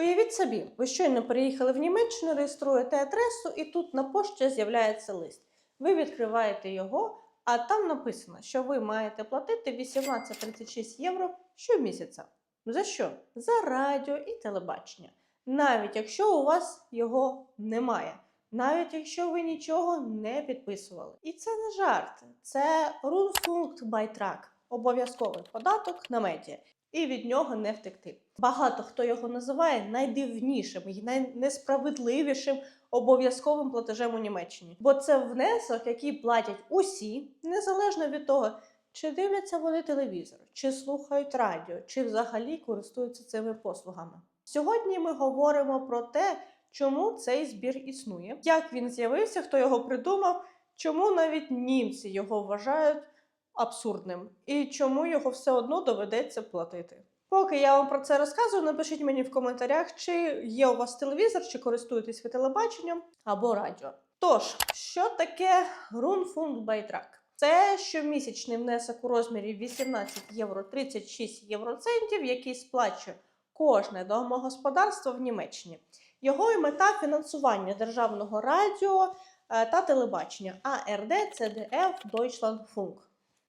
Уявіть собі, ви щойно переїхали в Німеччину, реєструєте адресу, і тут на пошті з'являється лист. Ви відкриваєте його, а там написано, що ви маєте платити 18-36 євро щомісяця. За що? За радіо і телебачення. Навіть якщо у вас його немає, навіть якщо ви нічого не підписували. І це не жарт, це Rundfunkbeitrag, обов'язковий податок на медіа. І від нього не втекти. Багато хто його називає найдивнішим і найнесправедливішим обов'язковим платежем у Німеччині. Бо це внесок, який платять усі, незалежно від того, чи дивляться вони телевізор, чи слухають радіо, чи взагалі користуються цими послугами. Сьогодні ми говоримо про те, чому цей збір існує, як він з'явився, хто його придумав, чому навіть німці його вважають абсурдним і чому його все одно доведеться платити. Поки я вам про це розказую, напишіть мені в коментарях, чи є у вас телевізор, чи користуєтесь ви телебаченням або радіо. Тож, що таке Rundfunkbeitrag? Це щомісячний внесок у розмірі 18 євро 36 євроцентів, який сплачує кожне домогосподарство в Німеччині. Його і мета фінансування державного радіо е, та телебачення АРД, ЦДФ, Deutschlandfunk.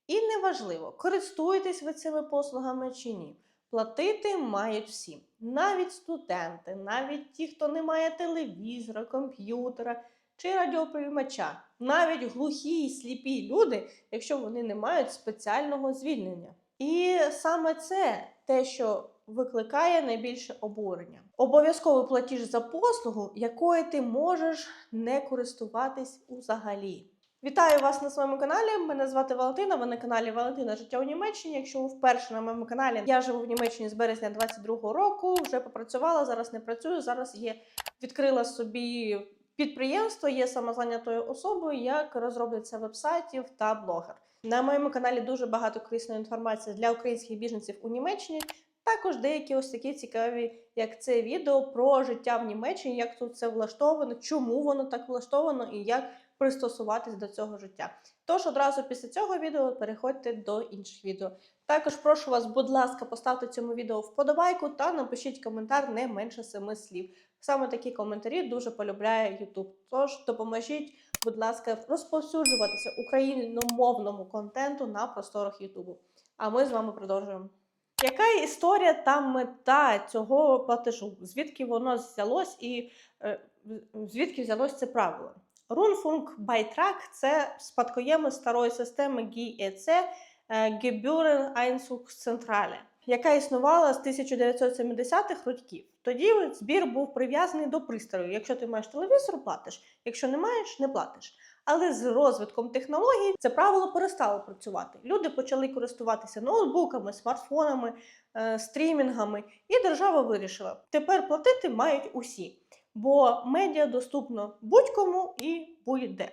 І неважливо, користуєтесь ви цими послугами чи ні. Платити мають всі, навіть студенти, навіть ті, хто не має телевізора, комп'ютера чи радіоприймача, навіть глухі і сліпі люди, якщо вони не мають спеціального звільнення. І саме це те, що викликає найбільше обурення. Обов'язковий платіж за послугу, якою ти можеш не користуватись взагалі. Вітаю вас на своєму каналі. Мене звати Валентина. Ви на каналі Валентина Життя у Німеччині. Якщо ви вперше на моєму каналі, я живу в Німеччині з березня 22-го року. Вже попрацювала, зараз не працюю. Зараз є відкрила собі підприємство, є самозайнятою особою як розробниця вебсайтів та блогер. На моєму каналі дуже багато корисної інформації для українських біженців у Німеччині. Також деякі ось такі цікаві, як це відео про життя в Німеччині, як тут це влаштовано, чому воно так влаштовано і як пристосуватись до цього життя. Тож одразу після цього відео переходьте до інших відео. Також прошу вас, будь ласка, поставте цьому відео вподобайку та напишіть коментар не менше семи слів. Саме такі коментарі дуже полюбляє YouTube. Тож допоможіть, будь ласка, розповсюджуватися україномовному контенту на просторах YouTube. А ми з вами продовжуємо. Яка історія та мета цього платежу? Звідки воно взялось і е, звідки взялось це правило? Rundfunkbeitrag – це спадкоємець старої системи GEC е, Gebühren-Einzugszentrale, яка існувала з 1970-х років. Тоді збір був прив'язаний до пристрою. Якщо ти маєш телевізор, платиш. Якщо не маєш, не платиш. Але з розвитком технологій це правило перестало працювати. Люди почали користуватися ноутбуками, смартфонами, е, стрімінгами, і держава вирішила: тепер платити мають усі, бо медіа доступно будь-кому і будь-де.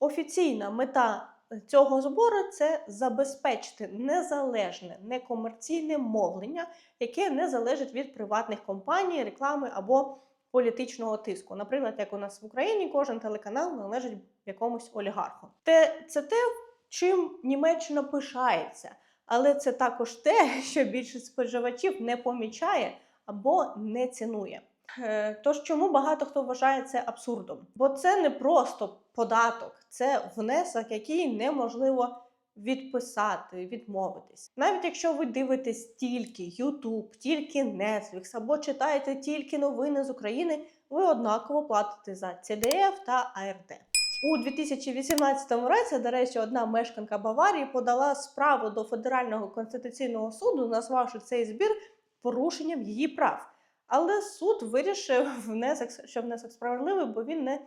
Офіційна мета цього збору це забезпечити незалежне некомерційне мовлення, яке не залежить від приватних компаній, реклами або політичного тиску. Наприклад, як у нас в Україні кожен телеканал належить якомусь олігарху. Те це те, чим Німеччина пишається, але це також те, що більшість споживачів не помічає або не цінує. Е, Тож чому багато хто вважає це абсурдом? Бо це не просто податок, це внесок, який неможливо відписати, відмовитись. Навіть якщо ви дивитесь тільки YouTube, тільки Netflix або читаєте тільки новини з України, ви однаково платите за CDF та ARD. У 2018 році, до речі, одна мешканка Баварії подала справу до Федерального конституційного суду, назвавши цей збір порушенням її прав. Але суд вирішив внесок, що внесок справедливий, бо він не,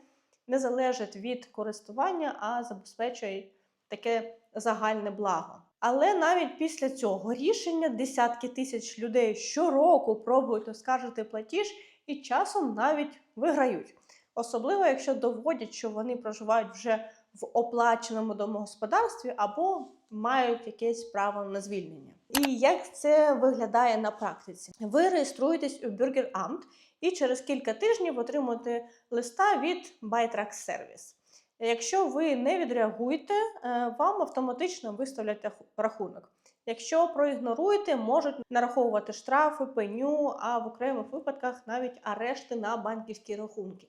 не залежить від користування, а забезпечує таке загальне благо. Але навіть після цього рішення десятки тисяч людей щороку пробують оскаржити платіж і часом навіть виграють. Особливо, якщо доводять, що вони проживають вже в оплаченому домогосподарстві або мають якесь право на звільнення. І як це виглядає на практиці? Ви реєструєтесь у Bürgeramt і через кілька тижнів отримуєте листа від Beitrax Service. Якщо ви не відреагуєте, е, вам автоматично виставлять рахунок. Якщо проігноруєте, можуть нараховувати штрафи, пеню, а в окремих випадках навіть арешти на банківські рахунки.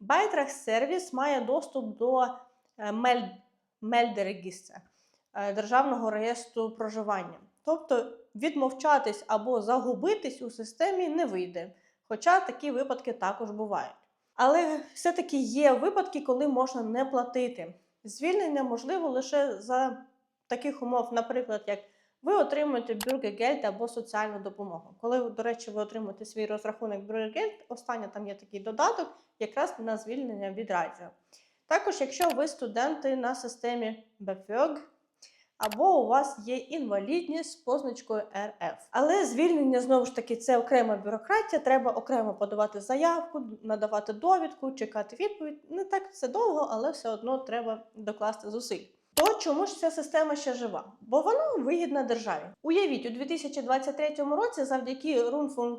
Байтрах сервіс має доступ до е, Мель- Мельдерегістра Державного реєстру проживання. Тобто відмовчатись або загубитись у системі не вийде. Хоча такі випадки також бувають. Але все-таки є випадки, коли можна не платити. Звільнення можливо лише за таких умов, наприклад, як ви отримуєте бюргегельд або соціальну допомогу. Коли, до речі, ви отримуєте свій розрахунок бюргегельд, останнє там є такий додаток, якраз на звільнення від радіо. Також, якщо ви студенти на системі BFÖG, або у вас є інвалідність з позначкою РФ. Але звільнення знову ж таки це окрема бюрократія. Треба окремо подавати заявку, надавати довідку, чекати відповідь. Не так все довго, але все одно треба докласти зусиль. То чому ж ця система ще жива? Бо вона вигідна державі. Уявіть, у 2023 році завдяки Рунфунд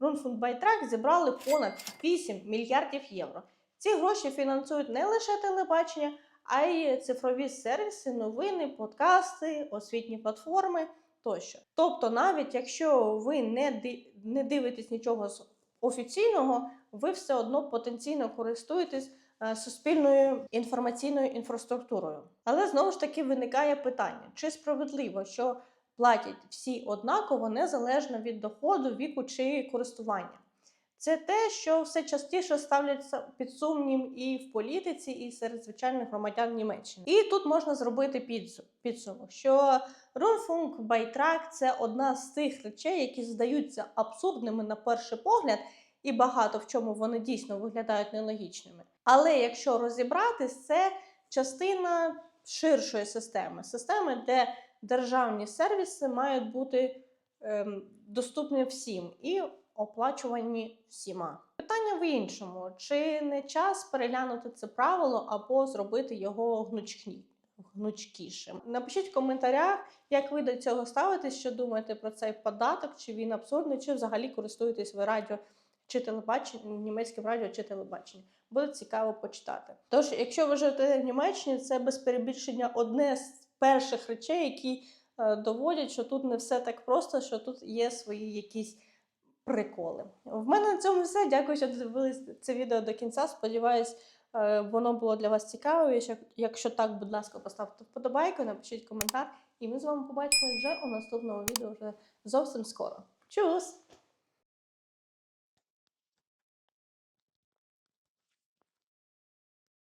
Рунфундбайтрак зібрали понад 8 мільярдів євро. Ці гроші фінансують не лише телебачення, а й цифрові сервіси, новини, подкасти, освітні платформи тощо. Тобто, навіть якщо ви не, ди- не дивитесь нічого з офіційного, ви все одно потенційно користуєтесь е, суспільною інформаційною інфраструктурою. Але знову ж таки виникає питання: чи справедливо, що платять всі однаково, незалежно від доходу, віку чи користування? Це те, що все частіше ставляться під сумнів і в політиці, і серед звичайних громадян Німеччини. І тут можна зробити підсумок, що Rundfunk Байтрак це одна з тих речей, які здаються абсурдними на перший погляд, і багато в чому вони дійсно виглядають нелогічними. Але якщо розібратись, це частина ширшої системи, системи, де державні сервіси мають бути ем, доступні всім і оплачувані всіма. Питання в іншому: чи не час переглянути це правило або зробити його гнучкні? Гнучкішим. Напишіть в коментарях, як ви до цього ставитесь, що думаєте про цей податок, чи він абсурдний, чи взагалі користуєтесь ви радіо чи телебаченням, німецьким радіо чи телебаченням. Буде цікаво почитати. Тож, якщо ви живете в Німеччині, це без перебільшення одне з перших речей, які е, доводять, що тут не все так просто, що тут є свої якісь приколи. В мене на цьому все. Дякую, що дивились це відео до кінця. Сподіваюсь, е, воно було для вас цікавим. Якщо- так, будь ласка, поставте вподобайку, напишіть коментар, і ми з вами побачимо вже у наступному відео вже зовсім скоро. Чус!